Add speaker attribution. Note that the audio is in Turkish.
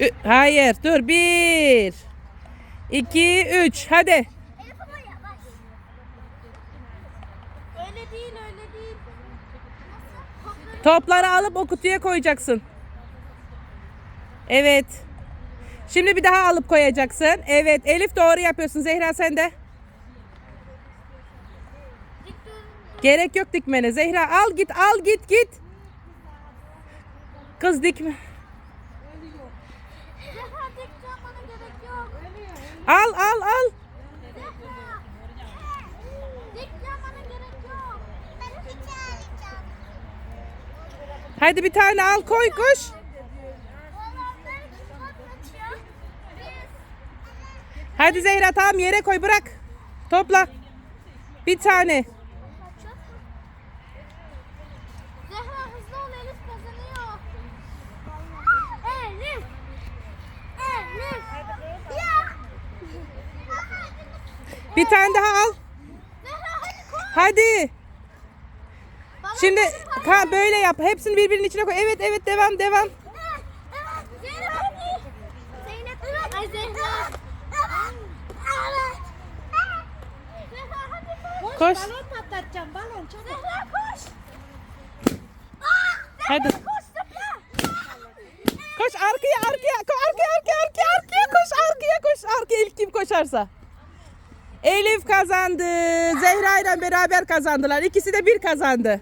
Speaker 1: Ü- Hayır dur bir. iki, üç. Hadi.
Speaker 2: Öyle değil öyle değil. Topları
Speaker 1: alıp o kutuya koyacaksın. Evet. Şimdi bir daha alıp koyacaksın. Evet Elif doğru yapıyorsun. Zehra sen de. Gerek yok dikmene. Zehra al git al git git. Kız dikme.
Speaker 2: Zehra dik yapmana gerek yok.
Speaker 1: Al al al. Hadi bir tane al koy koş. Hadi Zehra tamam yere koy bırak. Topla. Bir tane.
Speaker 2: Zehra hızlı ol Elif kazanıyor. Elif. Elif. Ya.
Speaker 1: Bir tane daha al.
Speaker 2: Hadi koy.
Speaker 1: Hadi.
Speaker 2: Bana
Speaker 1: Şimdi ha böyle yap. Hepsini birbirinin içine koy. Evet evet devam devam.
Speaker 2: Koş.
Speaker 3: Balon patlatacağım balon çabuk.
Speaker 2: Zehra koş.
Speaker 1: Hadi.
Speaker 2: Koş
Speaker 1: arkaya arkaya. Arkaya arkaya arkaya arkaya koş arkaya koş. Arkaya ilk kim koşarsa. Elif kazandı. Zehra ile beraber kazandılar. İkisi de bir kazandı.